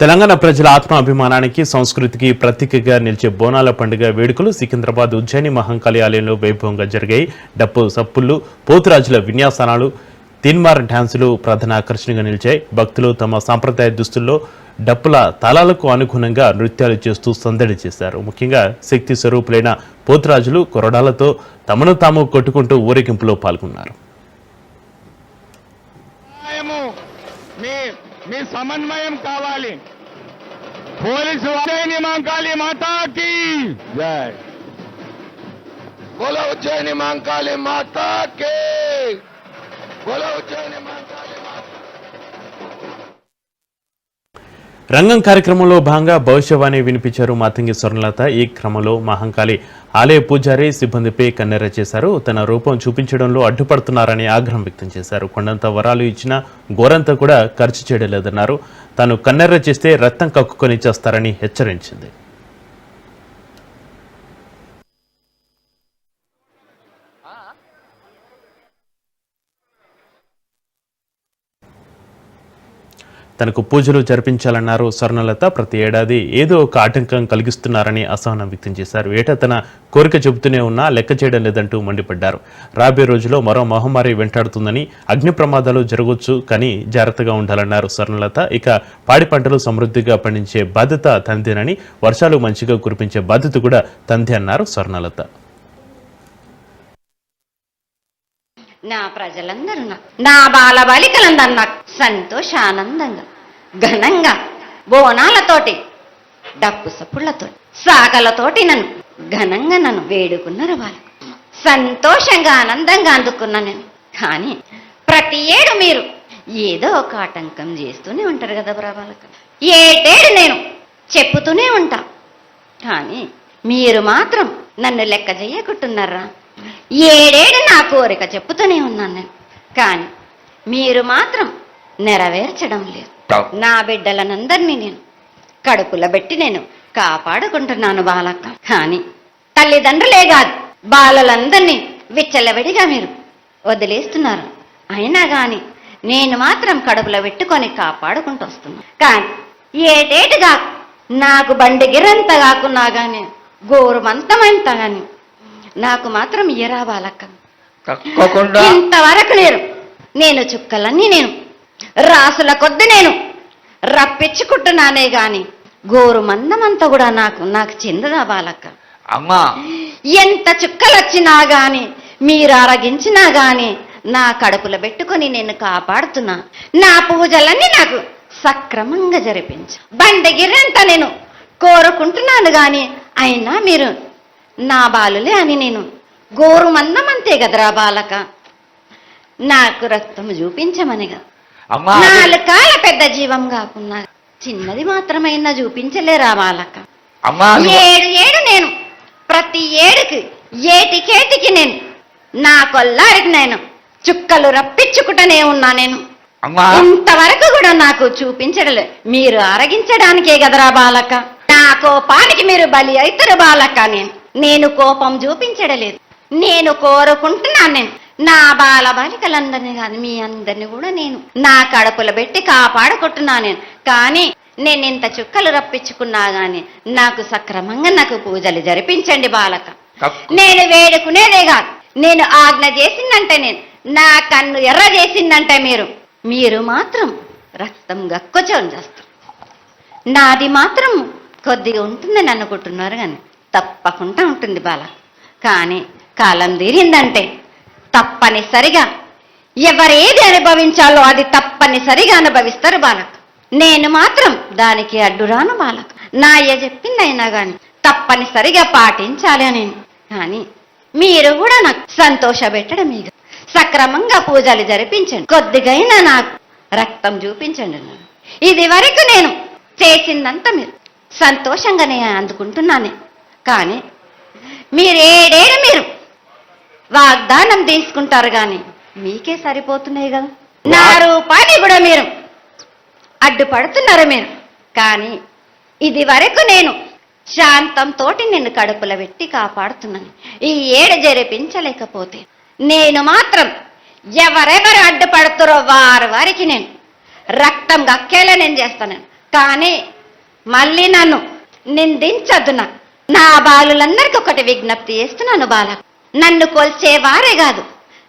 తెలంగాణ ప్రజల ఆత్మాభిమానానికి సంస్కృతికి ప్రతీకగా నిలిచే బోనాల పండుగ వేడుకలు సికింద్రాబాద్ ఉజ్జయిని మహంకాళి ఆలయంలో వైభవంగా జరిగాయి. డప్పు సప్పుళ్ళు పోతురాజుల విన్యాసానాలు తిన్మార్ డ్యాన్సులు ప్రధాన ఆకర్షణగా నిలిచాయి. భక్తులు తమ సాంప్రదాయ దుస్తుల్లో డప్పుల తాళాలకు అనుగుణంగా నృత్యాలు చేస్తూ సందడి చేశారు. ముఖ్యంగా శక్తి స్వరూపులైన పోతురాజులు కొరడాలతో తమను తాము కొట్టుకుంటూ ఊరేగింపులో పాల్గొన్నారు. समन्वय कावाली पुलिस उज्जयनी मंकाली माता की जय बोलो उज्जयनी मंकाली माता के बोलो उज्जयनी मंका రంగం కార్యక్రమంలో భాగంగా భవిష్యవాణి వినిపించారు మాతంగి స్వర్ణలత. ఈ క్రమంలో మహంకాళి ఆలయ పూజారి సిబ్బందిపై కన్నెర చేశారు. తన రూపం చూపించడంలో అడ్డుపడుతున్నారని ఆగ్రహం వ్యక్తం చేశారు. కొండంత వరాలు ఇచ్చిన గోరంతా కూడా ఖర్చు చేయడం లేదన్నారు తాను కన్నెర్ర చేస్తే రక్తం కక్కుకొని చేస్తారని హెచ్చరించింది. తనకు పూజలు జరిపించాలన్నారు స్వర్ణలత ప్రతి ఏడాది ఏదో ఒక ఆటంకం కలిగిస్తున్నారని అసహనం వ్యక్తం చేశారు. ఏటా తన కోరిక చెబుతూనే ఉన్నా లెక్క చేయడం లేదంటూ మండిపడ్డారు. రాబోయే రోజుల్లో మరో మహమ్మారి వెంటాడుతుందని అగ్ని ప్రమాదాలు జరగవచ్చు కానీ జాగ్రత్తగా ఉండాలన్నారు స్వర్ణలత. ఇక పాడి పంటలు సమృద్ధిగా పండించే బాధ్యత తందేనని వర్షాలు మంచిగా కురిపించే బాధ్యత కూడా తందే అన్నారు స్వర్ణలత. నా ప్రజలందరూ నా బాల బాలికలందరూ నాకు సంతోషానందంగా ఘనంగా బోనాలతోటి డప్పు సప్పుళ్ళతో సాగలతోటి నన్ను ఘనంగా నన్ను వేడుకున్నారు వాళ్ళకు సంతోషంగా ఆనందంగా అందుకున్నా నేను. కానీ ప్రతి ఏడు మీరు ఏదో ఒక ఆటంకం చేస్తూనే ఉంటారు కదా ప్రభాలకు ఏటేడు నేను చెప్పుతూనే ఉంటా. కానీ మీరు మాత్రం నన్ను లెక్క చేయకుంటున్నారా? ఏడేడు నా కోరిక చెప్పుతూనే ఉన్నాను నేను. కానీ మీరు మాత్రం నెరవేర్చడం లేదు. నా బిడ్డలనందరినీ నేను కడుపులో పెట్టి నేను కాపాడుకుంటున్నాను బాలక్క. కానీ తల్లిదండ్రులే కాదు బాలలందరినీ విచ్చలవిడిగా మీరు వదిలేస్తున్నారు. అయినా కానీ నేను మాత్రం కడుపులో పెట్టుకొని కాపాడుకుంటూ వస్తున్నాను కానీ ఏటేటుగా నాకు బండి గిరంత కాకున్నా కానీ గోరుమంతమంత కానీ నాకు మాత్రం ఇయరా బాలక్క. ఇంతవరకు నేను నేను చుక్కలన్నీ నేను రాసుల కొద్ది నేను. రప్పించుకుంటున్నానే గాని గోరు మందమంతా కూడా నాకు నాకు చెందదా బాలక్క? అమ్మా. ఎంత చుక్కలొచ్చినా గాని మీరు అరగించినా గాని నా కడుపులో పెట్టుకొని నేను కాపాడుతున్నా. నా పూజలన్నీ నాకు సక్రమంగా జరిపించు. బండగిరంతా నేను. కోరుకుంటున్నాను గాని అయినా మీరు నా బాలులే అని నేను. గోరు మందమంతే కదరా బాలక నాకు రక్తం చూపించమనిగా. అమ్మా! నాలుగు పెద్ద జీవం కాకున్నా చిన్నది మాత్రమైనా చూపించలేరా బాలక అమ్మా ఏడు ఏడు నేను. ప్రతి ఏడుకి ఏటికేటికి నేను. నా కొల్లారికి నేను. చుక్కలు రప్పించుకుంటూనే ఉన్నా నేను. ఇంతవరకు కూడా నాకు చూపించడలే. మీరు అరగించడానికే కదరా బాలక నా కోపానికి మీరు బలి అవుతారు బాలక నేను. నేను కోపం చూపించడలేదు. నేను కోరుకుంటున్నాను నేను. నా బాల బాలికలందరినీ కాదు మీ అందరిని కూడా నేను నా కడుపులో పెట్టి కాపాడుకుంటున్నాను నేను. కానీ నేను ఇంత చుక్కలు రప్పించుకున్నా గాని నాకు సక్రమంగా నాకు పూజలు జరిపించండి బాలక. నేను వేడుకునేదే కాదు నేను ఆజ్ఞ చేసిందంటే నేను నా కన్ను ఎర్ర చేసిందంటే మీరు. మీరు మాత్రం రక్తం గక్కుచోని చేస్తారు. నాది మాత్రం కొద్దిగా ఉంటుందని అనుకుంటున్నారు కానీ తప్పకుండా ఉంటుంది బాల కానీ కాలం తీరిందంటే తప్పనిసరిగా. ఎవరేది అనుభవించాలో అది తప్పనిసరిగా అనుభవిస్తారు బాలక. నేను మాత్రం దానికి అడ్డురాను బాలక. నా అయ్య చెప్పింది అయినా కానీ తప్పనిసరిగా పాటించాలి అని. కానీ మీరు కూడా నాకు సంతోషపెట్టడం మీకు సక్రమంగా పూజలు జరిపించండి. కొద్దిగైనా నాకు రక్తం చూపించండి ఇది వరకు నేను చేసిందంతా మీరు. సంతోషంగానే అందుకుంటున్నాను. కానీ మీరేడేడు మీరు వాగ్దానం తీసుకుంటారు కానీ మీకే సరిపోతున్నాయి కదా. నా రూపాన్ని కూడా మీరు అడ్డుపడుతున్నారు మీరు. కానీ ఇది వరకు నేను శాంతంతోటి నిన్ను కడుపులో పెట్టి కాపాడుతున్నాను. ఈ ఏడు జరిపించలేకపోతే నేను మాత్రం ఎవరెవరు అడ్డుపడుతారో వారి వారికి నేను రక్తం గక్కేలా నేను చేస్తాను. కానీ మళ్ళీ నన్ను నిందించద్దు నా బాలులందరికీ ఒకటి విజ్ఞప్తి చేస్తున్నాను బాల. నన్ను కొల్చేవారే కాదు.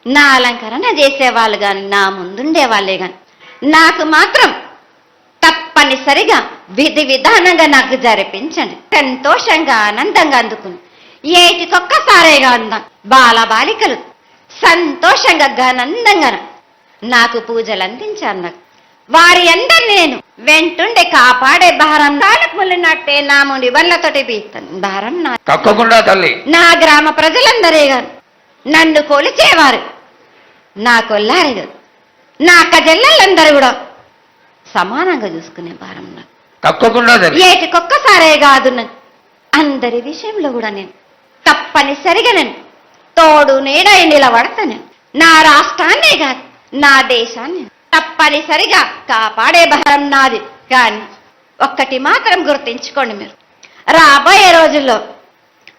నా అలంకరణ చేసేవాళ్ళు కానీ నా ముందుండేవాళ్ళే వాళ్ళే కానీ నాకు మాత్రం తప్పనిసరిగా విధి విధానంగా నాకు జరిపించండి. సంతోషంగా ఆనందంగా అందుకుని. ఏటికొక్కసారేగా అందాం బాల బాలికలు సంతోషంగా ఘనందంగా నాకు పూజలు అందించాను నాకు. వారి అందరు నేను. వెంటుండే కాపాడే భారం నాలుగు ముళ్ళినట్టే నా ముడి వల్లతోటి భారం నా. తప్పకుండా తల్లి. నా గ్రామ ప్రజలందరే గారు. నన్ను కొలిచేవారు. నా కొల్లారి గారు నా కజల్లలందరూ కూడా సమానంగా చూసుకునే భారం నాకు. తప్పకుండా ఏటికొక్కసారే కాదు నేను అందరి విషయంలో కూడా నేను తప్పనిసరిగా నేను తోడు నీడై నిలబడతా నేను నా రాష్ట్రాన్నే కాదు నా దేశాన్ని. తప్పనిసరిగా కాపాడే భారం నాది. కానీ ఒక్కటి మాత్రం గుర్తించుకోండి మీరు. రాబోయే రోజుల్లో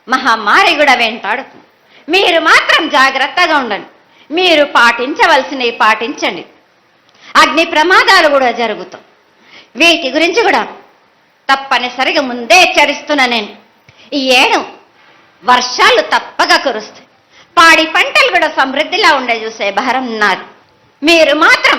మహమ్మారి కూడా వెంటాడుతుంది మీరు మాత్రం జాగ్రత్తగా ఉండండి. మీరు పాటించవలసినవి పాటించండి. అగ్ని ప్రమాదాలు కూడా జరుగుతాం వీటి గురించి కూడా తప్పనిసరిగా ముందే హెచ్చరిస్తున్నా నేను. ఈ ఏడు వర్షాలు తప్పగా కురుస్తాయి. పాడి పంటలు కూడా సమృద్ధిలా ఉండే చూసే భారం నాది. మీరు మాత్రం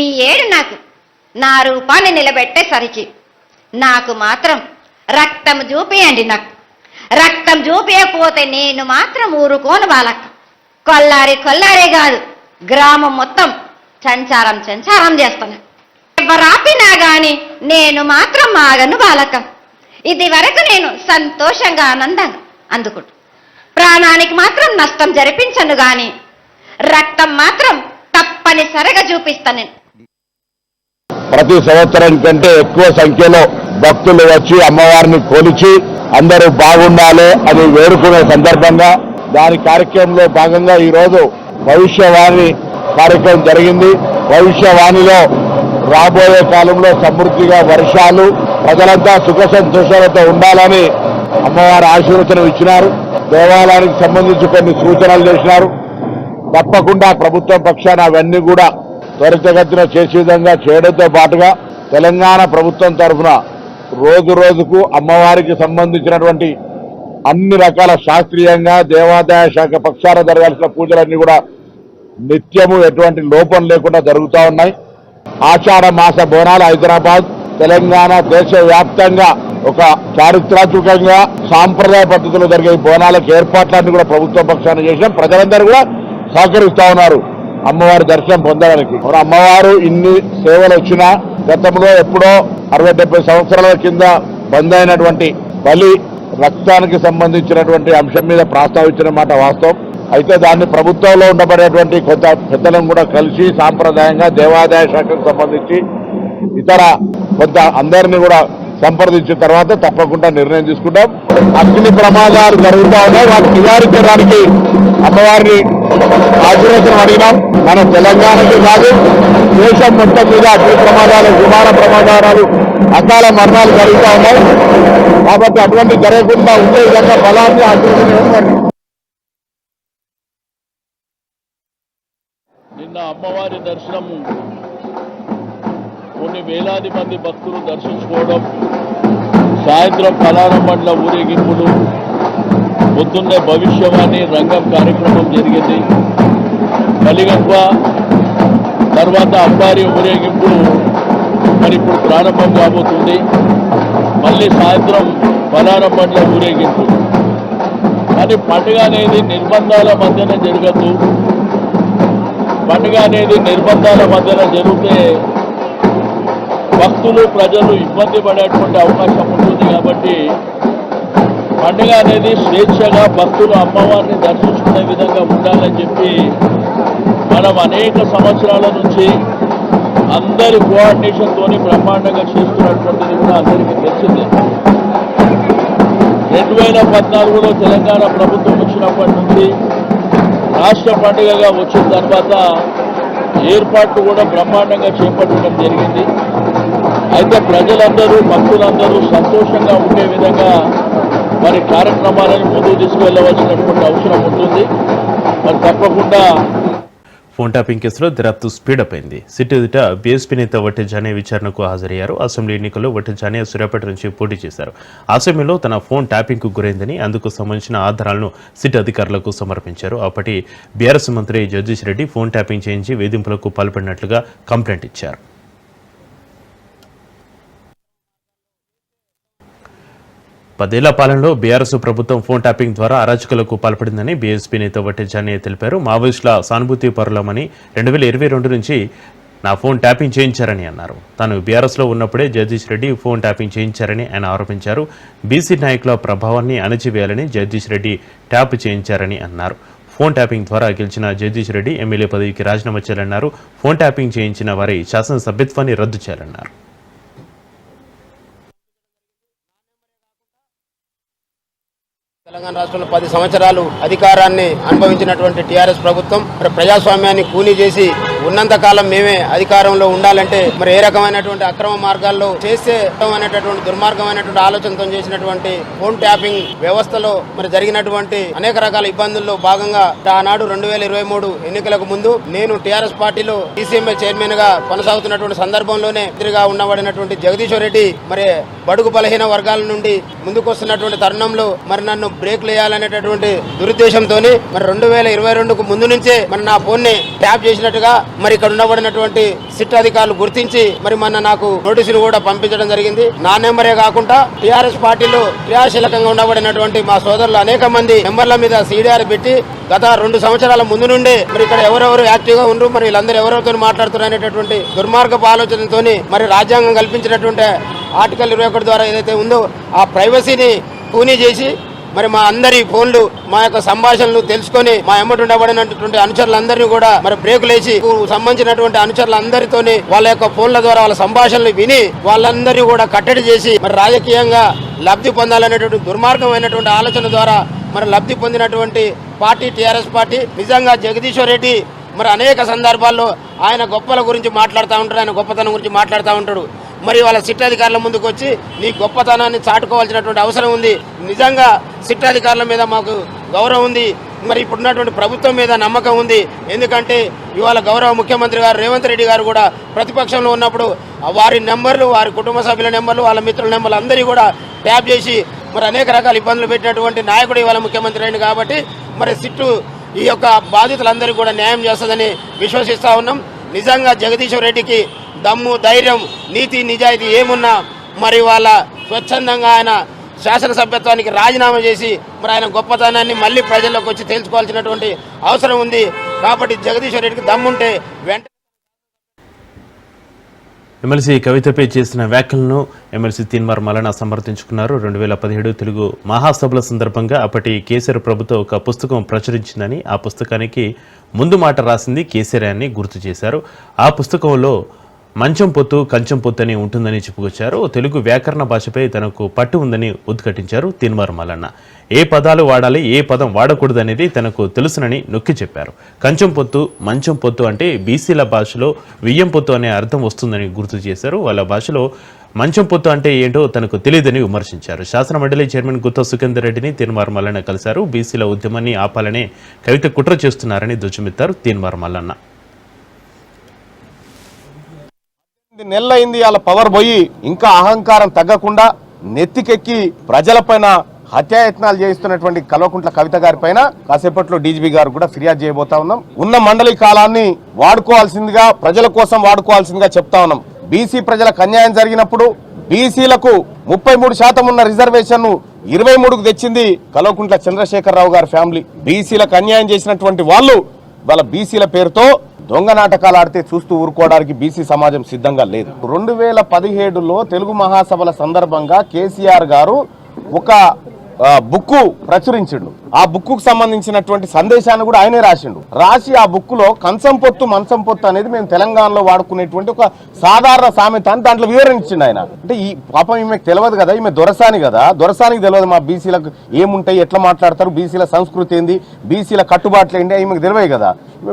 ఈ ఏడు నాకు నా రూపాన్ని నిలబెట్టేసరికి నాకు మాత్రం రక్తం చూపియండి నాకు. రక్తం చూపించకపోతే నేను మాత్రం ఊరుకోను బాలక్క. కొల్లారి కొల్లారే కాదు గ్రామం మొత్తం సంచారం సంచారం చేస్తాను ఎవరాపినా గాని నేను మాత్రం మాగను బాలక ఇది వరకు నేను సంతోషంగా ఆనందంగా అందుకుంటు. ప్రాణానికి మాత్రం నష్టం జరిపించను గాని రక్తం మాత్రం తప్పనిసరిగా చూపిస్తాను నేను. ప్రతి సంవత్సరం కంటే ఎక్కువ సంఖ్యలో భక్తులు వచ్చి అమ్మవారిని కొలిచి అందరూ బాగుండాలి అని వేడుకునే సందర్భంగా దాని కార్యక్రమంలో భాగంగా ఈరోజు భవిష్యవాణి కార్యక్రమం జరిగింది. భవిష్యవాణిలో రాబోయే కాలంలో సమృద్ధిగా వర్షాలు ప్రజలంతా సుఖ సంతోషాలతో ఉండాలని అమ్మవారి ఆశీర్వచనం ఇచ్చినారు. దేవాలయానికి సంబంధించి కొన్ని సూచనలు చేసినారు. తప్పకుండా ప్రభుత్వం పక్షాన అవన్నీ కూడా త్వరితగతిన చేసే విధంగా చేయడంతో పాటుగా తెలంగాణ ప్రభుత్వం తరఫున రోజు రోజుకు అమ్మవారికి సంబంధించినటువంటి అన్ని రకాల శాస్త్రీయంగా దేవాదాయ శాఖ పక్షాన జరగాల్సిన పూజలన్నీ కూడా నిత్యము ఎటువంటి లోపం లేకుండా జరుగుతూ ఉన్నాయి. ఆషాఢ మాస బోనాలు హైదరాబాద్ తెలంగాణ దేశవ్యాప్తంగా ఒక చారిత్రాత్మకంగా సాంప్రదాయ పద్ధతిలో జరిగే బోనాలకు ఏర్పాట్లన్నీ కూడా ప్రభుత్వ పక్షాన చేసిన ప్రజలందరూ కూడా సహకరిస్తా ఉన్నారు. అమ్మవారి దర్శనం పొందడానికి. మరి అమ్మవారు ఇన్ని సేవలు వచ్చినా గతంలో ఎప్పుడో అరవై డెబ్బై సంవత్సరాల కింద బంద్ అయినటువంటి బలి రక్తానికి సంబంధించినటువంటి అంశం మీద ప్రస్తావించిన మాట వాస్తవం. అయితే దాన్ని ప్రభుత్వంలో ఉండబడేటువంటి కొంత పెద్దలను కూడా కలిసి సాంప్రదాయంగా దేవాదాయ శాఖకు సంబంధించి ఇతర కొంత అందరినీ కూడా సంప్రదించిన తర్వాత తప్పకుండా నిర్ణయం తీసుకుంటాం. అగ్ని ప్రమాదాలు జరుగుతూ ఉన్నాయి. వాటిని నివారించడానికి అమ్మవారిని ఆశీర్వచనం అడిగినాం. మన తెలంగాణకి కాదు దేశం మొత్తం మీద అగ్ని ప్రమాదాలు విమాన ప్రమాదాలు అకాల మరణాలు జరుగుతూ ఉన్నాయి. కాబట్టి అటువంటి జరగకుండా ఉండే విధంగా బలాన్ని ఆశీర్వచనం నిన్న అమ్మవారి దర్శనం కొన్ని వేలాది మంది భక్తులు దర్శించుకోవడం సాయంత్రం పలారం పండ్ల ఊరేగింపులు పొద్దున్నే భవిష్యవాణి రంగం కార్యక్రమం జరిగింది. కలిగప్ప తర్వాత అబ్బారి ఊరేగింపు మరి ఇప్పుడు ప్రారంభం కాబోతుంది. మళ్ళీ సాయంత్రం పలారం బండ్ల ఊరేగింపు. కానీ పండుగ అనేది నిర్బంధాల మధ్యన జరగదు పండుగ అనేది నిర్బంధాల మధ్యన జరిగితే భక్తులు ప్రజలు ఇబ్బంది పడేటువంటి అవకాశం ఉంటుంది కాబట్టి పండుగ అనేది స్వేచ్ఛగా భక్తులు అమ్మవారిని దర్శించుకునే విధంగా ఉండాలని చెప్పి మనం అనేక సంవత్సరాల నుంచి అందరి కోఆర్డినేషన్తోని బ్రహ్మాండంగా చేస్తున్నటువంటిది కూడా అందరికీ తెలిసిందే. రెండు వేల పద్నాలుగులో తెలంగాణ ప్రభుత్వం వచ్చినప్పటి నుంచి రాష్ట్ర పండుగగా వచ్చిన తర్వాత ఏర్పాట్లు కూడా బ్రహ్మాండంగా చేపట్టడం జరిగింది. అయితే ప్రజలందరూ భక్తులందరూ సంతోషంగా ఉండే విధంగా మరి కార్యక్రమాలను ముందుకు తీసుకువెళ్ళవలసినటువంటి అవసరం ఉంటుంది. మరి తప్పకుండా ఫోన్ ట్యాపింగ్ కేసులో దర్యాప్తు స్పీడప్ అయింది. సిట్ ఎదుట బీఎస్పీ నేత వట్టి జానే విచారణకు హాజరయ్యారు. అసెంబ్లీ ఎన్నికల్లో వట్టి జానే సూర్యాపేట నుంచి పోటీ చేశారు. అసెంబ్లీలో తన ఫోన్ ట్యాపింగ్కు గురైందని అందుకు సంబంధించిన ఆధారాలను సిట్ అధికారులకు సమర్పించారు. అప్పటి బీఆర్ఎస్ మంత్రి జగదీష్ రెడ్డి ఫోన్ ట్యాపింగ్ చేయించి వేధింపులకు పాల్పడినట్లుగా కంప్లైంట్ ఇచ్చారు. పదేళ్ళ పాలనలో బీఆర్ఎస్ ప్రభుత్వం ఫోన్ ట్యాపింగ్ ద్వారా అరాచకులకు పాల్పడిందని బీఎస్పీ నేత వట్టి జానయ్య తెలిపారు. మావోయిస్టుల సానుభూతి పరులమని రెండు వేల ఇరవై రెండు నుంచి నా ఫోన్ ట్యాపింగ్ చేయించారని అన్నారు. తాను బీఆర్ఎస్లో ఉన్నప్పుడే జగదీష్ రెడ్డి ఫోన్ ట్యాపింగ్ చేయించారని ఆయన ఆరోపించారు. బీసీ నాయకుల ప్రభావాన్ని అణచివేయాలని జగదీష్ రెడ్డి ట్యాప్ చేయించారని అన్నారు. ఫోన్ ట్యాపింగ్ ద్వారా గెలిచిన జగదీష్ రెడ్డి ఎమ్మెల్యే పదవికి రాజీనామా చేయాలన్నారు. ఫోన్ ట్యాపింగ్ చేయించిన వారి శాసనసభ్యత్వాన్ని రద్దు చేయాలన్నారు. తెలంగాణ రాష్ట్రంలో పది సంవత్సరాలు అధికారాన్ని అనుభవించినటువంటి టీఆర్ఎస్ ప్రభుత్వం ప్రజాస్వామ్యాన్ని కూలీ చేసి ఉన్నంత కాలం మేమే అధికారంలో ఉండాలంటే మరి ఏ రకమైనటువంటి అక్రమ మార్గాల్లో చేస్తే అనేటటువంటి దుర్మార్గమైనటువంటి ఆలోచనతో చేసినటువంటి ఫోన్ ట్యాపింగ్ వ్యవస్థలో మరి జరిగినటువంటి అనేక రకాల ఇబ్బందుల్లో భాగంగా ఆనాడు రెండు వేల ఇరవై మూడు ఎన్నికలకు ముందు నేను టీఆర్ఎస్ పార్టీలో టీసీఎంఏ చైర్మన్గా కొనసాగుతున్నటువంటి సందర్భంలోనే మంత్రిగా ఉన్నబడినటువంటి జగదీశ్వర్ రెడ్డి మరి బడుగు బలహీన వర్గాల నుండి ముందుకొస్తున్నటువంటి తరుణంలో మరి నన్ను బ్రేక్ లేయాలనేటటువంటి దురుద్దేశంతో మరి రెండు వేల ఇరవై రెండుకు ముందు నుంచే మరి నా ఫోన్ని ట్యాప్ చేసినట్టుగా మరి ఇక్కడ ఉండబడినటువంటి సిట్ అధికారులు గుర్తించి మరి మొన్న నాకు నోటీసులు కూడా పంపించడం జరిగింది. నా నెంబరే కాకుండా టీఆర్ఎస్ పార్టీలో క్రియాశీలకంగా ఉండబడినటువంటి మా సోదరులు అనేక మంది నెంబర్ల మీద సీడీఆర్ పెట్టి గత రెండు సంవత్సరాల ముందు నుండే మరి ఇక్కడ ఎవరెవరు యాక్టివ్గా ఉండరు మరి వీళ్ళందరూ ఎవరెవరితో మాట్లాడుతున్నారు అనేటటువంటి దుర్మార్గపు ఆలోచనతోని మరి రాజ్యాంగం కల్పించినటువంటి ఆర్టికల్ ఇరవై ఒకటి ద్వారా ఏదైతే ఉందో ఆ ప్రైవసీని కూనీ చేసి మరి మా అందరి ఫోన్లు మా యొక్క సంభాషణలు తెలుసుకొని మా ఎమ్మటి ఉండబడినటువంటి అనుచరులందరినీ కూడా మరి బ్రేకులేసి సంబంధించినటువంటి అనుచరులందరితోని వాళ్ళ యొక్క ఫోన్ల ద్వారా వాళ్ళ సంభాషణలు విని వాళ్ళందరినీ కూడా కట్టడి చేసి మరి రాజకీయంగా లబ్ధి పొందాలనేటువంటి దుర్మార్గమైనటువంటి ఆలోచన ద్వారా మరి లబ్ధి పొందినటువంటి పార్టీ టీఆర్ఎస్ పార్టీ నిజంగా జగదీశ్వర్ రెడ్డి మరి అనేక సందర్భాల్లో ఆయన గొప్పల గురించి మాట్లాడుతూ ఉంటాడు ఆయన గొప్పతనం గురించి మాట్లాడుతూ ఉంటాడు. మరి వాళ్ళ సిట్టాధికారుల ముందుకు వచ్చి నీ గొప్పతనాన్ని చాటుకోవాల్సినటువంటి అవసరం ఉంది. నిజంగా సిట్ అధికారుల మీద మాకు గౌరవం ఉంది. మరి ఇప్పుడున్నటువంటి ప్రభుత్వం మీద నమ్మకం ఉంది. ఎందుకంటే ఇవాళ గౌరవ ముఖ్యమంత్రి గారు రేవంత్ రెడ్డి గారు కూడా ప్రతిపక్షంలో ఉన్నప్పుడు వారి నెంబర్లు వారి కుటుంబ సభ్యుల నెంబర్లు వాళ్ళ మిత్రుల నెంబర్లు అందరినీ కూడా ట్యాప్ చేసి మరి అనేక రకాల ఇబ్బందులు పెట్టినటువంటి నాయకుడు ఇవాళ ముఖ్యమంత్రి అయింది కాబట్టి మరి సిట్టు ఈ యొక్క బాధితులందరికీ కూడా న్యాయం చేస్తుందని విశ్వసిస్తా ఉన్నాం. నిజంగా జగదీశ్వర్ రెడ్డికి దమ్ము ధైర్యం నీతి నిజాయితీ ఏమున్నా మరి వాళ్ళ స్వచ్ఛందంగా ఆయన శాసనసభ్యత్వానికి రాజీనామా చేసి మరి ఆయన గొప్పతనాన్ని మళ్ళీ ప్రజల్లోకి వచ్చి తెలుసుకోవాల్సినటువంటి అవసరం ఉంది. కాబట్టి జగదీశ్వర్ రెడ్డికి దమ్ముంటే వెంట ఎమ్మెల్సీ కవితపై చేసిన వ్యాఖ్యలను ఎమ్మెల్సీ తీన్మార్ మలన సమర్థించుకున్నారు. రెండు వేల పదిహేడు తెలుగు మహాసభల సందర్భంగా అప్పటి కేసీఆర్ ప్రభుత్వం ఒక పుస్తకం ప్రచురించిందని ఆ పుస్తకానికి ముందు మాట రాసింది కేసీఆర్ అని గుర్తు చేశారు. ఆ పుస్తకంలో మంచం పొత్తు కంచం పొత్తు అని ఉంటుందని చెప్పుకొచ్చారు. తెలుగు వ్యాకరణ భాషపై తనకు పట్టు ఉందని ఉద్ఘటించారు తీన్మార్ మల్లన్న ఏ పదాలు వాడాలి ఏ పదం వాడకూడదనేది తనకు తెలుసునని నొక్కి చెప్పారు. కంచం పొత్తు మంచం పొత్తు అంటే బీసీల భాషలో వియ్యం పొత్తు అనే అర్థం వస్తుందని గుర్తు చేశారు. వాళ్ళ భాషలో మంచం పొత్తు అంటే ఏంటో తనకు తెలియదని విమర్శించారు. శాసన మండలి చైర్మన్ గుత్త సుఖేందర్ రెడ్డిని తీన్మార్ మల్లన్న కలిశారు. బీసీల ఉద్యమాన్ని ఆపాలనే కవిత కుట్ర చేస్తున్నారని దుచ్చమెత్తారు తీన్మార్ మల్లన్న నెల్లయింది వాళ్ళ పవర్ పోయి ఇంకా అహంకారం తగ్గకుండా నెత్తికెక్కి ప్రజలపైన హత్యాయత్నాలు చేయిస్తున్నటువంటి కల్వకుంట్ల కవిత గారి పైన కాసేపట్లో డీజీపీ గారు కూడా ఫిర్యాదు చేయబోతా ఉన్నాం. ఉన్న మండలి కాలాన్ని వాడుకోవాల్సిందిగా ప్రజల కోసం వాడుకోవాల్సిందిగా చెప్తా ఉన్నాం. బీసీ ప్రజలకు అన్యాయం జరిగినప్పుడు బీసీలకు ముప్పై మూడు శాతం ఉన్న రిజర్వేషన్ ఇరవై మూడుకు తెచ్చింది కల్వకుంట్ల చంద్రశేఖరరావు గారి ఫ్యామిలీ. బీసీలకు అన్యాయం చేసినటువంటి వాళ్ళు వాళ్ళ బీసీల పేరుతో దొంగ నాటకాలు ఆడితే చూస్తూ ఊరుకోవడానికి బీసీ సమాజం సిద్ధంగా లేదు. రెండు వేల పదిహేడులో తెలుగు మహాసభల సందర్భంగా కేసీఆర్ గారు ఒక బుక్కు ప్రచురించిండు. ఆ బుక్కు సంబంధించినటువంటి సందేశాన్ని కూడా ఆయనే రాసిండు. రాసి ఆ బుక్కులో కంచం పొత్తు మంచం పొత్తు అనేది మేము తెలంగాణలో వాడుకునేటువంటి ఒక సాధారణ సామెత అని దాంట్లో వివరించిండు ఆయన. అంటే ఈ పాపం ఈమెకు తెలియదు కదా ఈమె దొరసాని కదా. దొరసానికి తెలియదు మా బీసీలకు ఏముంటాయి ఎట్లా మాట్లాడతారు బీసీల సంస్కృతి ఏంది బీసీల కట్టుబాట్లు ఏంటి ఈమెకు తెలియదు కదా.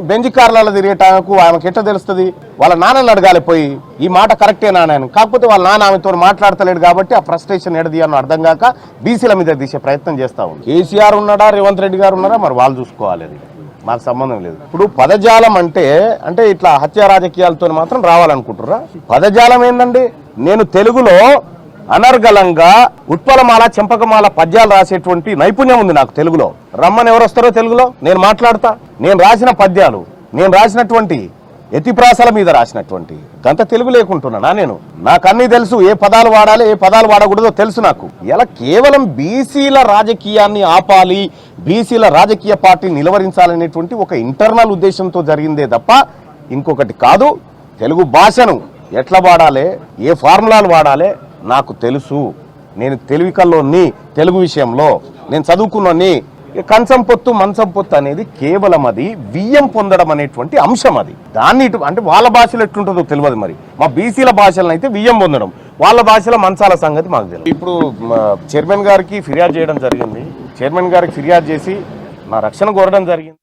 బెంజ్ కార్లలో తిరిగేటాకు ఆమెకి ఎట్లా తెలుస్తుంది? వాళ్ళ నాన్నని అడగాలి పోయి ఈ మాట కరెక్టే నాన్న కాకపోతే వాళ్ళ నాన్న ఆమెతో మాట్లాడతలేడు కాబట్టి ఆ ఫ్రస్ట్రేషన్ అని అర్థం కాక బీసీల మీద తీసే ప్రయత్నం చేస్తా ఉంది. కేసీఆర్ ఉన్నాడా? రేవంత్ రెడ్డి గారు ఉన్నారా? మరి వాళ్ళు చూసుకోవాలి అది. మాకు సంబంధం లేదు. ఇప్పుడు పదజాలం అంటే అంటే ఇట్లా హత్య రాజకీయాలతో మాత్రం రావాలనుకుంటుర్రా? పదజాలం ఏందండి? నేను తెలుగులో అనర్గళంగా ఉత్పలమాల చెంపకమాల పద్యాలు రాసేటువంటి నైపుణ్యం ఉంది నాకు తెలుగులో. రమ్మని ఎవరు వస్తారో తెలుగులో? నేను మాట్లాడతా. నేను రాసిన పద్యాలు నేను రాసినటువంటి ఎతిప్రాసల మీద రాసినటువంటి గంత తెలుగు లేకుంటున్నానా నేను? నాకు అన్ని తెలుసు. ఏ పదాలు వాడాలి ఏ పదాలు వాడకూడదో తెలుసు నాకు. ఇలా కేవలం బీసీల రాజకీయాన్ని ఆపాలి బీసీల రాజకీయ పార్టీ నిలవరించాలనేటువంటి ఒక ఇంటర్నల్ ఉద్దేశంతో జరిగిందే తప్ప ఇంకొకటి కాదు. తెలుగు భాషను ఎట్లా వాడాలి ఏ ఫార్ములాలు వాడాలి నాకు తెలుసు. నేను తెలివికల్లోని తెలుగు విషయంలో. నేను చదువుకున్నోని కంచం పొత్తు మంచం పొత్తు అనేది కేవలం అది వియ్యం పొందడం అనేటువంటి అంశం అది. దాన్ని ఇటు అంటే వాళ్ళ భాషలో ఎట్లుంటుందో తెలియదు మరి. మా బీసీల భాషలను అయితే వియ్యం పొందడం. వాళ్ళ భాషలో మంచాల సంగతి మాకు తెలియదు ఇప్పుడు చైర్మన్ గారికి ఫిర్యాదు చేయడం జరిగింది. చైర్మన్ గారికి ఫిర్యాదు చేసి నా రక్షణ కోరడం జరిగింది.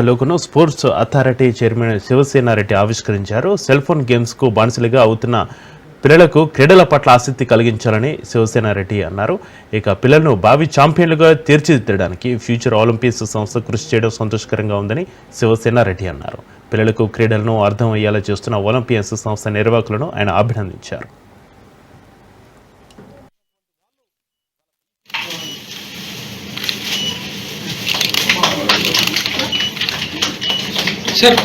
లోకును స్పోర్ట్స్ అథారిటీ చైర్మన్ శివసేనారెడ్డి ఆవిష్కరించారు. సెల్ ఫోన్ గేమ్స్కు బానిసలుగా అవుతున్న పిల్లలకు క్రీడల పట్ల ఆసక్తి కలిగించాలని శివసేనారెడ్డి అన్నారు. ఇక పిల్లలను భావి ఛాంపియన్లుగా తీర్చిదిద్దడానికి ఫ్యూచర్ ఒలింపిక్స్ సంస్థ కృషి చేయడం సంతోషకరంగా ఉందని శివసేనారెడ్డి అన్నారు. పిల్లలకు క్రీడలను అర్థం అయ్యేలా చేస్తున్న ఒలింపియన్స్ సంస్థ నిర్వాహకులను ఆయన అభినందించారు. sir.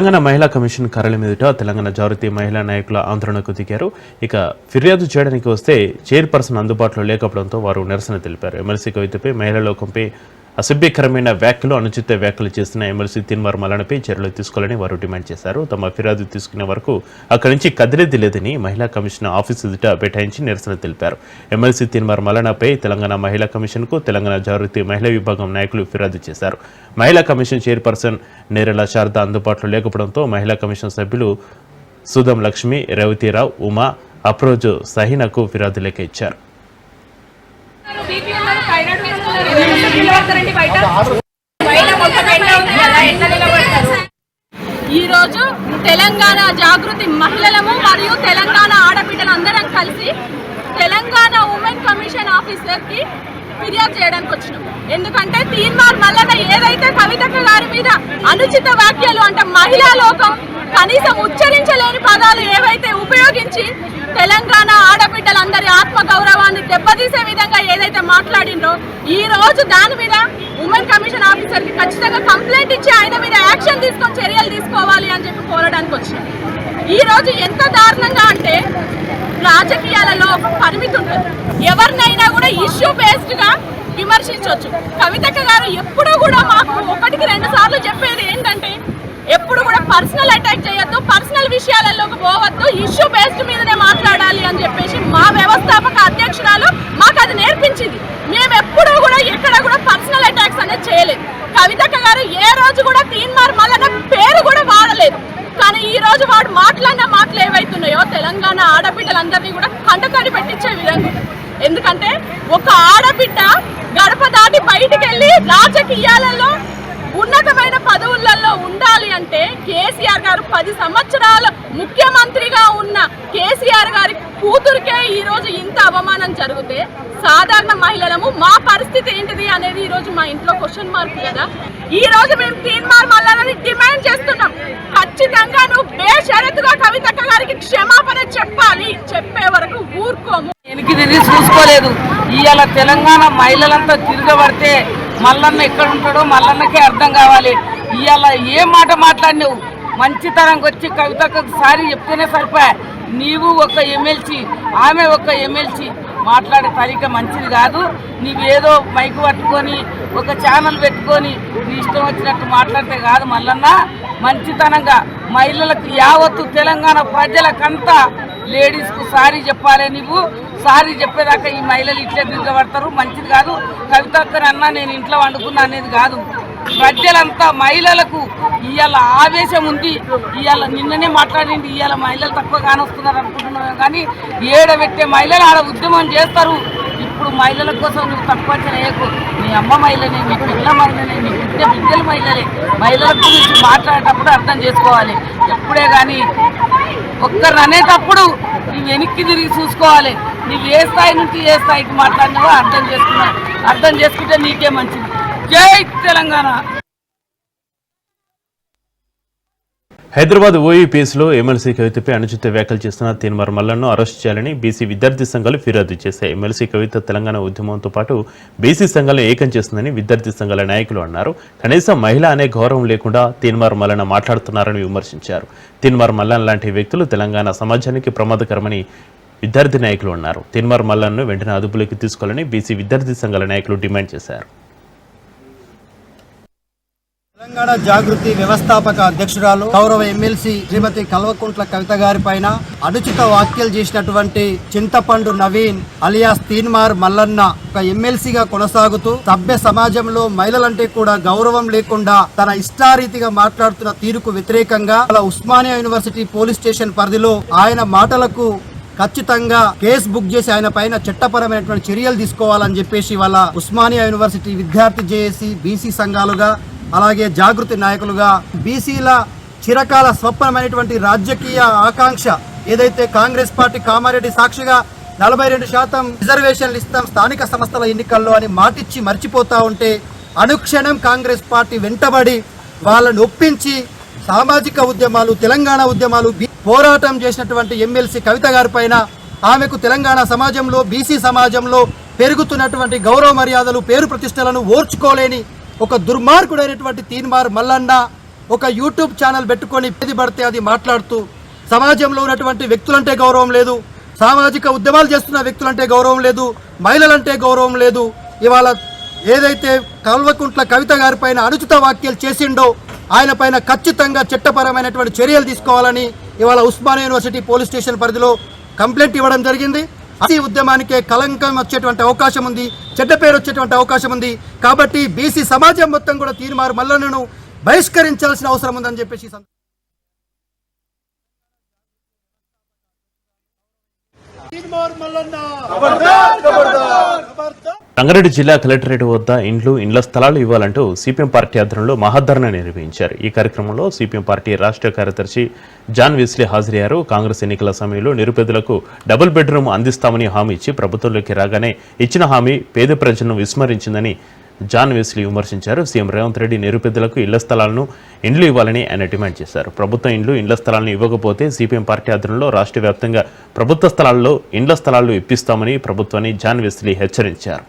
తెలంగాణ మహిళా కమిషన్ కార్యాలయం ఎదుట తెలంగాణ జాగృతి మహిళా నాయకుల ఆందోళనకు దిగారు. ఇక ఫిర్యాదు చేయడానికి వస్తే చైర్పర్సన్ అందుబాటులో లేకపోవడంతో వారు నిరసన తెలిపారు. ఎమ్మెల్సీ కవితపై మహిళా లోకంపై అసభ్యకరమైన వ్యాఖ్యలు అనుచిత వ్యాఖ్యలు చేసిన ఎమ్మెల్సీ తిన్వర్ మలనపై చర్యలు తీసుకోవాలని వారు డిమాండ్ చేశారు. తమ ఫిర్యాదు తీసుకునే వరకు అక్కడి నుంచి కదిలేది లేదని మహిళా కమిషన్ ఆఫీసు ఎదుట బైఠాయించి నిరసన తెలిపారు. ఎమ్మెల్సీ తిన్వర్ మలనపై తెలంగాణ మహిళా కమిషన్కు తెలంగాణ జాగృతి మహిళా విభాగం నాయకులు ఫిర్యాదు చేశారు. మహిళా కమిషన్ చైర్పర్సన్ నేరల శారద అందుబాటులో లేకపోవడంతో మహిళా కమిషన్ సభ్యులు సుధం లక్ష్మి రేవతిరావు ఉమా అప్రోజు సహీనకు ఫిర్యాదు లేఖ ఇచ్చారు. ఈ రోజు తెలంగాణ జాగృతి మహిళలము మరియు తెలంగాణ ఆడబిడ్డలందరం కలిసి తెలంగాణ ఉమెన్ కమిషన్ ఆఫీసర్కి ఫిర్యాదు చేయడానికి వచ్చినాం. ఎందుకంటే తీన్మార్ మల్లన్న ఏదైతే కవితక్క గారి మీద అనుచిత వ్యాఖ్యలు అంటే మహిళా లోకం కనీసం ఉచ్చరించలేని పదాలు ఏవైతే ఉపయోగించి తెలంగాణ ఆడబిడ్డలందరి ఆత్మ గౌరవాన్ని దెబ్బతీసే విధంగా ఏదైతే మాట్లాడిండ్రో ఈ రోజు దాని మీద ఉమెన్ కమిషన్ ఆఫీసర్కి ఖచ్చితంగా కంప్లైంట్ ఇచ్చి ఆయన మీద యాక్షన్ తీసుకొని చర్యలు తీసుకోవాలి అని చెప్పి కోరడానికి వచ్చినాం ఈ రోజు ఎంత దారుణంగా అంటే రాజకీయాలలో ఒక పరిమితి ఉంటుంది ఎవరినైనా కూడా ఇష్యూ బేస్డ్గా విమర్శించవచ్చు కవితక్క గారు ఎప్పుడూ కూడా మాకు ఒకటికి రెండు సార్లు చెప్పేది ఏంటంటే ఎప్పుడు కూడా పర్సనల్ అటాక్ చేయొద్దు పర్సనల్ విషయాలలోకి పోవద్దు ఇష్యూ బేస్డ్ మీదనే మాట్లాడాలి అని చెప్పేసి మా వ్యవస్థాపక అధ్యక్షురాలు మాకు అది నేర్పించింది. మేము ఎప్పుడూ కూడా ఎక్కడ కూడా పర్సనల్ అటాక్స్ అనేది చేయలేదు. కవితక్క గారు ఏ రోజు కూడా తీన్మార్ మల్లన్న పేరు కూడా వాడలేదు. కానీ ఈ రోజు వాడు మాట్లాడిన మాటలు ఏవైతున్నాయో తెలంగాణ ఆడబిడ్డలందరినీ కూడా కంటతడి పెట్టించే విధంగా ఎందుకంటే ఒక ఆడబిడ్డ గడప దాటి బయటికి వెళ్ళి రాజకీయాలలో ఉన్నతమైన పదవులలో ఉండాలి అంటే కేసీఆర్ గారు పది సంవత్సరాలు ముఖ్యమంత్రిగా ఉన్న కేసీఆర్ గారి కూతురికే ఈరోజు ఇంత అవమానం జరిగితే సాధారణ మహిళలము మా పరిస్థితి ఏంటిది అనేది ఈరోజు మా ఇంట్లో క్వశ్చన్ మార్క్ కదా. ఈ రోజు మేము తీన్మార్ మల్లాలని డిమాండ్ చేస్తున్నాం. ఖచ్చితంగా నువ్వు బేషరతుగా కవితక్క గారికి క్షమాపణ చెప్పాలి. చెప్పే వరకు ఊరుకోము. వెనక్కి తిరిగి చూసుకోలేదు. ఇవాళ తెలంగాణ మహిళలంతా తిరగబడితే మల్లన్న ఎక్కడ ఉంటాడో మల్లన్నకే అర్థం కావాలి. ఇవాళ ఏ మాట మాట్లాడినావు? మంచితనంగా వచ్చి కవితకు ఒకసారి చెప్తేనే సరిపోయా. నీవు ఒక ఎమ్మెల్సీ ఆమె ఒక ఎమ్మెల్సీ. మాట్లాడే తరిక మంచిది కాదు. నీవేదో మైకు పట్టుకొని ఒక ఛానల్ పెట్టుకొని నీ ఇష్టం వచ్చినట్టు మాట్లాడితే కాదు మల్లన్న. మంచితనంగా మహిళలకు యావత్తు తెలంగాణ ప్రజలకంతా లేడీస్కు సారీ చెప్పాలి నువ్వు సారీ చెప్పేదాకా ఈ మహిళలు ఇట్లే దిగబడతారు మంచిది కాదు. కవిత అన్న నేను ఇంట్లో వండుకున్నా అనేది కాదు. ప్రజలంతా మహిళలకు ఇవాళ ఆవేశం ఉంది. ఇవాళ నిన్ననే మాట్లాడింది. ఇవాళ మహిళలు తక్కువ కానొస్తున్నారు అనుకుంటున్నాం కానీ ఏడబెట్టే మహిళలు ఆడ ఉద్యమం చేస్తారు. ఇప్పుడు మహిళల కోసం నువ్వు తక్కువ చేయకు మీ నీ అమ్మ మహిళనే మీ పిల్ల మహిళనే మీ బిడ్డ బిడ్డల మహిళలే మహిళల గురించి మాట్లాడేటప్పుడు అర్థం చేసుకోవాలి. ఎప్పుడే కానీ ఒక్కరు అనేటప్పుడు నువ్వు వెనక్కి తిరిగి చూసుకోవాలి. నువ్వు ఏ స్థాయి నుంచి ఏ స్థాయికి మాట్లాడినావో అర్థం చేసుకున్నావు అర్థం చేసుకుంటే నీకే మంచిది. జై తెలంగాణ! హైదరాబాద్ ఓయూపీఎస్లో ఎమ్మెల్సీ కవితపై అనుచిత వ్యాఖ్యలు చేస్తున్న తీన్మార్ మల్లన్ను అరెస్ట్ చేయాలని బీసీ విద్యార్థి సంఘాలు ఫిర్యాదు చేశాయి. ఎమ్మెల్సీ కవిత తెలంగాణ ఉద్యమంతో పాటు బీసీ సంఘాలను ఏకం చేస్తుందని విద్యార్థి సంఘాల నాయకులు అన్నారు. కనీసం మహిళ అనే గౌరవం లేకుండా తీన్మార్ మల్లన్న మాట్లాడుతున్నారని విమర్శించారు. తీన్మార్ మల్లన్ లాంటి వ్యక్తులు తెలంగాణ సమాజానికి ప్రమాదకరమని విద్యార్థి నాయకులు అన్నారు. తీన్మార్ మల్లన్ను వెంటనే అదుపులోకి తీసుకోవాలని బీసీ విద్యార్థి సంఘాల నాయకులు డిమాండ్ చేశారు. తెలంగాణ జాగృతి వ్యవస్థాపక అధ్యక్షురాలు గౌరవ ఎమ్మెల్సీ శ్రీమతి కల్వకుంట్ల కవిత గారి పైన అనుచిత వ్యాఖ్యలు చేసినటువంటి చింతపండు నవీన్ అలియాస్ తీన్మార్ మల్లన్న ఒక ఎమ్మెల్సీగా కొనసాగుతూ సభ్య సమాజంలో మహిళలంటే కూడా గౌరవం లేకుండా తన ఇష్టారీతిగా మాట్లాడుతున్న తీరుకు వ్యతిరేకంగా అలా ఉస్మానియా యూనివర్సిటీ పోలీస్ స్టేషన్ పరిధిలో ఆయన మాటలకు ఖచ్చితంగా కేసు బుక్ చేసి ఆయన పైన చట్టపరమైనటువంటి చర్యలు తీసుకోవాలని చెప్పేసి వాళ్ళ ఉస్మానియా యూనివర్సిటీ విద్యార్థి జేఏసీ బీసీ సంఘాలుగా అలాగే జాగృతి నాయకులుగా బీసీల చిరకాల స్వప్నమైనటువంటి రాజకీయ ఆకాంక్ష ఏదైతే కాంగ్రెస్ పార్టీ కామారెడ్డి సాక్షిగా నలభై రెండు శాతం రిజర్వేషన్లు ఇస్తాం స్థానిక సంస్థల ఎన్నికల్లో అని మాటిచ్చి మర్చిపోతా ఉంటే అనుక్షణం కాంగ్రెస్ పార్టీ వెంటబడి వాళ్ళను ఒప్పించి సామాజిక ఉద్యమాలు తెలంగాణ ఉద్యమాలు పోరాటం చేసినటువంటి ఎమ్మెల్సీ కవిత గారి పైన ఆమెకు తెలంగాణ సమాజంలో బీసీ సమాజంలో పెరుగుతున్నటువంటి గౌరవ మర్యాదలు పేరు ప్రతిష్టలను ఓర్చుకోలేని ఒక దుర్మార్గుడైనటువంటి తీన్మార్ మల్లన్న ఒక యూట్యూబ్ ఛానల్ పెట్టుకొని ఏది పడితే అది మాట్లాడుతూ సమాజంలో ఉన్నటువంటి వ్యక్తులంటే గౌరవం లేదు సామాజిక ఉద్యమాలు చేస్తున్న వ్యక్తులంటే గౌరవం లేదు మహిళలంటే గౌరవం లేదు. ఇవాళ ఏదైతే కల్వకుంట్ల కవిత గారి పైన అనుచిత వ్యాఖ్యలు చేసిండో ఆయన పైన ఖచ్చితంగా చట్టపరమైనటువంటి చర్యలు తీసుకోవాలని ఇవాళ ఉస్మానియా యూనివర్సిటీ పోలీస్ స్టేషన్ పరిధిలో కంప్లైంట్ ఇవ్వడం జరిగింది. ఈ ఉద్యమానికే కలంకం వచ్చేటువంటి అవకాశం ఉంది చెడ్డ పేరు వచ్చేటువంటి అవకాశం ఉంది. కాబట్టి బీసీ సమాజం మొత్తం కూడా తీర్మారు మల్లన్నను బహిష్కరించాల్సిన అవసరం ఉందని చెప్పేసి ఈ సంద- రంగారెడ్డి జిల్లా కలెక్టరేట్ వద్ద ఇండ్లు ఇండ్ల స్థలాలు ఇవ్వాలంటూ సిపిఎం పార్టీ ఆధ్వర్యంలో మహాధరణ నిర్వహించారు. ఈ కార్యక్రమంలో సిపిఎం పార్టీ రాష్ట్ర కార్యదర్శి జాన్ వెస్లీ హాజరయ్యారు. కాంగ్రెస్ ఎన్నికల సమయంలో నిరుపేదలకు డబుల్ బెడ్రూమ్ అందిస్తామని హామీ ఇచ్చి ప్రభుత్వంలోకి రాగానే ఇచ్చిన హామీ పేద ప్రజలను విస్మరించిందని జాన్ వెస్లీ విమర్శించారు సీఎం రేవంత్ రెడ్డి నిరుపేదలకు ఇళ్ళ స్థలాలను ఇండ్లు ఇవ్వాలని ఆయన డిమాండ్ చేశారు ప్రభుత్వం ఇండ్లు ఇండ్ల స్థలాలను ఇవ్వకపోతే సిపిఎం పార్టీ ఆధ్వర్యంలో రాష్ట్ర వ్యాప్తంగా ప్రభుత్వ స్థలాల్లో ఇండ్ల స్థలాలు ఇప్పిస్తామని ప్రభుత్వాన్ని జాన్ వెస్లీ హెచ్చరించారు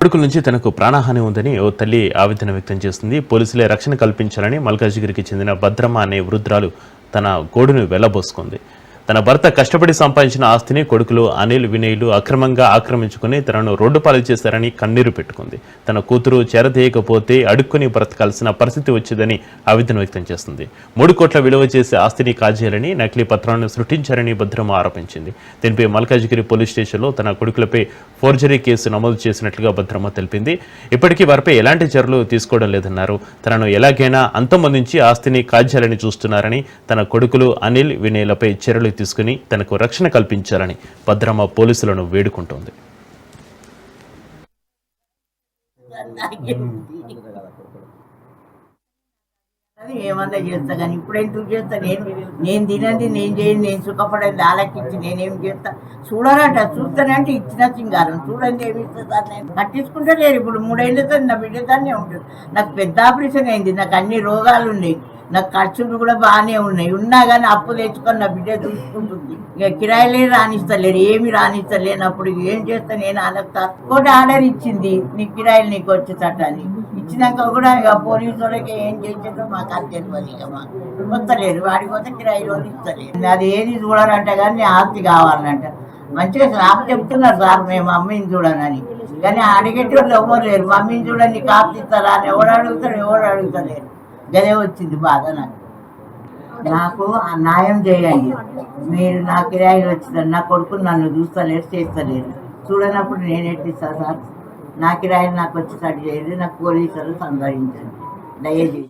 కొడుకుల నుంచి తనకు ప్రాణహాని ఉందని ఓ తల్లి ఆవేదన వ్యక్తం చేస్తుంది. పోలీసులే రక్షణ కల్పించాలని మల్కాజ్గిరికి చెందిన భద్రమ్మ అనే వృద్ధురాలు తన గోడును వెళ్ళబోసుకుంది. తన భర్త కష్టపడి సంపాదించిన ఆస్తిని కొడుకులు అనిల్ వినయ్లు అక్రమంగా ఆక్రమించుకుని తనను రోడ్డు పాలు చేశారని కన్నీరు పెట్టుకుంది. తన కూతురు చేరదీయకపోతే అడుక్కుని బ్రతకాల్సిన పరిస్థితి వచ్చిందని ఆవేదన వ్యక్తం చేస్తుంది. మూడు కోట్ల విలువ చేసే ఆస్తిని కాజేయాలని నకిలీ పత్రాలను సృష్టించారని భద్రమ ఆరోపించింది. దీనిపై మల్కాజ్గిరి పోలీస్ స్టేషన్లో తన కొడుకులపై ఫోర్జరీ కేసు నమోదు చేసినట్లుగా భద్రమ తెలిపింది. ఇప్పటికీ వారిపై ఎలాంటి చర్యలు తీసుకోవడం లేదన్నారు. తనను ఎలాగైనా అంతమొందించి ఆస్తిని కాజేయాలని చూస్తున్నారని తన కొడుకులు అనిల్ వినయ్లపై చర్యలు తీసుకుని తనకు రక్షణ కల్పించాలని భద్రమ్మ పోలీసులను వేడుకుంటోంది. అది ఏమన్నా చేస్తా కానీ ఇప్పుడు ఎందుకు చేస్తా? నేను నేను తినండి నేను చేయండి నేను సుఖపడేది ఆలకించి నేనేం చేస్తా? చూడరట చూస్తానంటే ఇచ్చిన సింగారం. చూడండి ఏమి ఇస్తా నేను. కట్టించుకుంటే లేరు ఇప్పుడు మూడేళ్ళతో నా బిడ్డతోనే ఉంటుంది. నాకు పెద్ద ఆపరేషన్ అయింది. నాకు అన్ని రోగాలు ఉన్నాయి. నాకు ఖర్చులు కూడా బాగానే ఉన్నాయి. ఉన్నా కానీ అప్పు తెచ్చుకొని నా బిడ్డ చూసుకుంటుంది. ఇక కిరాయిలే రాణిస్తలేరు ఏమి రాణిస్తలేనప్పుడు ఏం చేస్తా నేను వాళ్ళకి ఒకటి ఆర్డర్ ఇచ్చింది నీ కిరాయిలు నీకు వచ్చేటని ఇచ్చినాక కూడా ఇక పోలీసు వాళ్ళకి ఏం చేసేదో మాకు అది తెలియదు ఇక మాకు. వస్తలేరు వాడికి పోతే కిరాయి వాళ్ళు ఇస్తలేరు. అది ఏది చూడాలంట కానీ ఆస్తి కావాలంట. మంచిగా సార్ చెప్తున్నారు సార్ మేము మమ్మీని చూడనని కానీ అడిగేటోళ్ళు ఎవరు లేరు. మమ్మీని చూడండి కాపు ఇస్తారా అని ఎవడు అడుగుతాడు ఎవడు అడుగుతలేరు. గదే వచ్చింది బాధ నాకు. నాకు ఆ న్యాయం చేయండి. మీరు నా కిరాయిలు వచ్చిన నా కొడుకు నన్ను చూస్తలేరు చేస్తలేరు. చూడనప్పుడు నేను ఎట్టిస్తా సార్ నా కిరాయిలు నాకు వచ్చేసరికి చేయండి నాకు పోలీసులు సందర్శించండి దయచేసి.